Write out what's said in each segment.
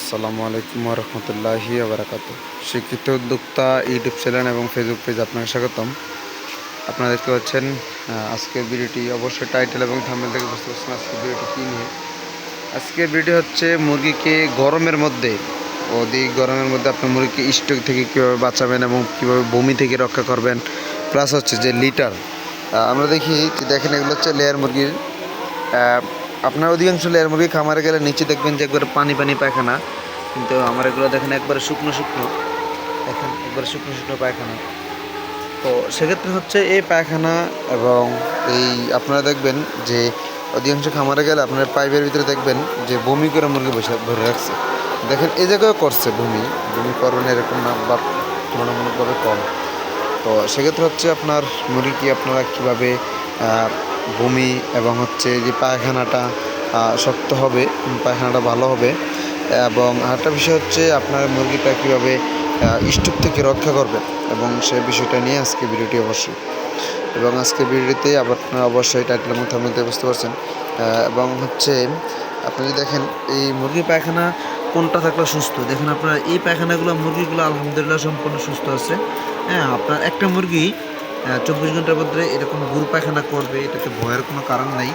আসসালামু আলাইকুম রহমতুল্লাহি আবরাকাত শিক্ষিত, উদ্যোক্তা, ইউটিউব চ্যানেল এবং ফেসবুক পেজ আপনাকে স্বাগতম। আপনারা দেখতে পাচ্ছেন আজকের ভিডিওটি অবশ্যই টাইটেল এবং থাম্বনেল থেকে বুঝতে পারছেন আজকের ভিডিওটি কী নিয়ে। আজকের ভিডিও হচ্ছে মুরগিকে গরমের মধ্যে, অধিক গরমের মধ্যে আপনার মুরগিকে স্ট্রোক থেকে কীভাবে বাঁচাবেন এবং কীভাবে বমি থেকে রক্ষা করবেন প্লাস হচ্ছে যে লিটার আমরা দেখি দেখেন এগুলো হচ্ছে লেয়ার মুরগির আপনার অধিকাংশ লেয়ার মুরগি খামারে গেলে নিচে দেখবেন যে একবারে পানি পানি পায়খানা। কিন্তু আমার এগুলো দেখেন একবারে শুকনো শুকনো। দেখেন একবারে শুকনো শুকনো পায়খানা। তো সেক্ষেত্রে হচ্ছে এই পায়খানা এবং এই আপনারা দেখবেন যে অধিকাংশ খামারে গেলে আপনার পাইপের ভিতরে দেখবেন যে বমি করে মুরগি বসে ভরে রাখছে। দেখেন এই জায়গায় করছে বমি। বমি করবেন এরকম না, বা তুলনামূলকভাবে কম। তো সেক্ষেত্রে হচ্ছে আপনার মুরগি আপনারা কীভাবে বমি এবং হচ্ছে যে পায়খানাটা শক্ত হবে, পায়খানাটা ভালো হবে। এবং আরেকটা বিষয় হচ্ছে আপনার মুরগিটা কীভাবে স্টুপ থেকে রক্ষা করবে এবং সেই বিষয়টা নিয়ে আজকে ভিডিওটি অবশ্যই। এবং আজকে ভিডিওতে আপনারা অবশ্যই টাইটেলের মধ্যে মধ্যে বুঝতে পারছেন। এবং হচ্ছে আপনি যদি দেখেন, এই মুরগি পায়খানা কোনটা থাকলে সুস্থ? দেখেন আপনারা এই পায়খানাগুলো মুরগিগুলো আলহামদুলিল্লাহ সম্পূর্ণ সুস্থ আছে। হ্যাঁ আপনার একটা মুরগি চব্বিশ ঘণ্টার মধ্যে এরকম গুরু পায়খানা করবে এটাতে ভয়ের কোনো কারণ নেই।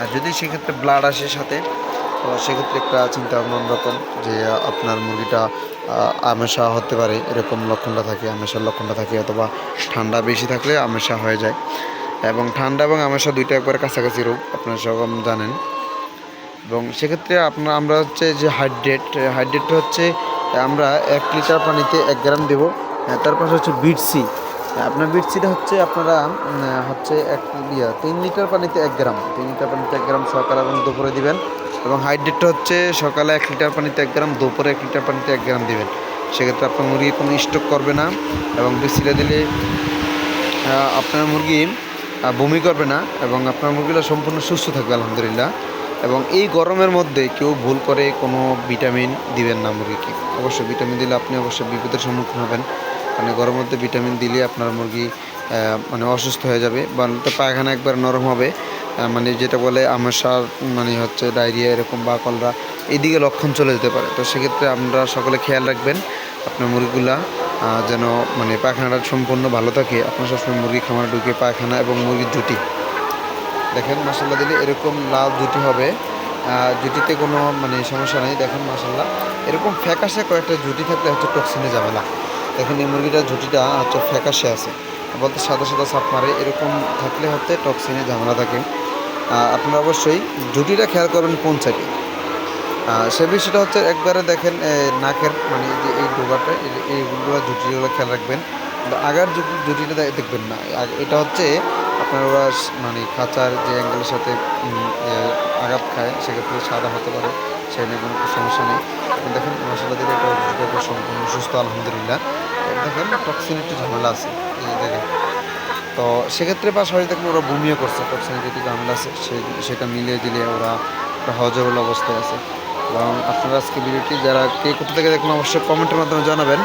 আর যদি সেক্ষেত্রে ব্লাড আসে সাথে তো সেক্ষেত্রে একটা চিন্তা ভাবনা অন্যরকম যে আপনার মুরগিটা আমেশা হতে পারে এরকম লক্ষণটা থাকে আমেশার লক্ষণটা থাকে অথবা ঠান্ডা বেশি থাকলে আমেশা হয়ে যায়। এবং ঠান্ডা এবং আমেশা দুইটা একবার কাছাকাছি রোগ আপনারা সেরকম জানেন। এবং সেক্ষেত্রে আপনার আমরা হচ্ছে যে হাইড্রেট হাইড্রেটটা হচ্ছে আমরা এক লিটার পানিতে এক গ্রাম দেবো আহ, তার পাশে হচ্ছে বিটসি আপনার বিটসিটা হচ্ছে আপনারা হচ্ছে এক ইয়া, তিন লিটার পানিতে এক গ্রাম তিন লিটার পানিতে এক গ্রাম সকাল এবং দুপুরে দিবেন এবং হাইড্রেটটা হচ্ছে সকালে এক লিটার পানিতে এক গ্রাম দুপুরে এক লিটার পানিতে এক গ্রাম দিবেন। সেক্ষেত্রে আপনার মুরগি কোনো স্টক করবে না এবং বিসিটা দিলে আপনার মুরগি বমি করবে না এবং আপনার মুরগিটা সম্পূর্ণ সুস্থ থাকবে, আলহামদুলিল্লাহ। এবং এই গরমের মধ্যে কেউ ভুল করে কোনো ভিটামিন দিবেন না মুরগিকে। অবশ্যই ভিটামিন দিলে আপনি অবশ্যই বিপদের সম্মুখীন হবেন। মানে গরমের মধ্যে ভিটামিন দিলে আপনার মুরগি মানে অসুস্থ হয়ে যাবে। বা পায়খানা একবার নরম হবে। মানে যেটা বলে আমাশার মানে হচ্ছে ডায়রিয়া এরকম বা কলরা এইদিকে লক্ষণ চলে যেতে পারে। তো সেক্ষেত্রে আমরা সকলে খেয়াল রাখবেন আপনার মুরগিগুলা যেন মানে পায়খানাটা সম্পূর্ণ ভালো থাকে। আপনার সবসময় মুরগি খামারে ঢুকে পায়খানা এবং মুরগির জুটি দেখেন মশলা দিলে এরকম লাল জুটি হবে। জুটিতে কোনো মানে সমস্যা নেই। দেখেন মশলা এরকম ফ্যাকাশে কয়েকটা জুটি থাকলে হচ্ছে টক্সিনে ঝামেলা। দেখেন এই মুরগিটার ঝুঁটিটা হচ্ছে ফ্যাকাশে আছে। বলতে সাদা সাদা সাপ মারে, এরকম থাকলে হচ্ছে টক্সিনে ঝামেলা থাকে। আপনারা অবশ্যই জুটিটা খেয়াল করবেন কোন সাইডে সে বিষয়টা হচ্ছে একবারে দেখেন নাকের মানে যে এই ডোবাটা, এই- এইগুলো জুটিগুলো খেয়াল রাখবেন। আগার জুটিটা দেখবেন না। এটা হচ্ছে আপনার ওরা মানে খাঁচার যে অ্যাঙ্গেলের সাথে আঘাত খায়, সেক্ষেত্রে সাদা হতে পারে, সেখানে কোনো সমস্যা নেই। দেখেন মশলা দিলে সম্পূর্ণ সুস্থ আলহামদুলিল্লাহ। দেখেন টক্সিন একটু ঝামেলা আছে। দেখেন। তো সেক্ষেত্রে পাশাপাশি দেখুন ওরা বমিও করছে টক্সিনের যেটি ঝামেলা আছে। সেটা মিলিয়ে দিলে ওরা একটা হজবল অবস্থায় আছে। এবং আপনারা আজকে ভিডিওটি যারা কে কোথা থেকে দেখুন অবশ্যই কমেন্টের মাধ্যমে জানাবেন।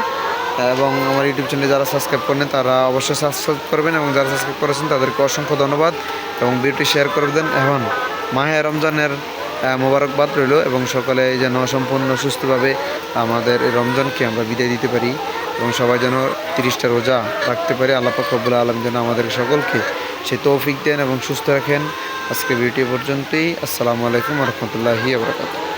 এবং আমার ইউটিউব চ্যানেলে যারা সাবস্ক্রাইব করেন তারা অবশ্যই সাবস্ক্রাইব করবেন এবং যারা সাবস্ক্রাইব করেছেন, তাদেরকে অসংখ্য ধন্যবাদ। এবং ভিডিওটি শেয়ার করে দেন এখন মাহে রমজানের মোবারকবাদ রইল এবং সকলে যেন সম্পূর্ণ সুস্থভাবে আমাদের রমজানকে আমরা বিদায় দিতে পারি এবং সবাই যেন তিরিশটা রোজা রাখতে পারি আল্লাপাকবুল আলম যেন আমাদের সকলকে সে তৌফিক দেন এবং সুস্থ রাখেন। আজকে ভিডিও পর্যন্তই। আসসালামু আলাইকুম রহমতুল্লাহি আবরাকাত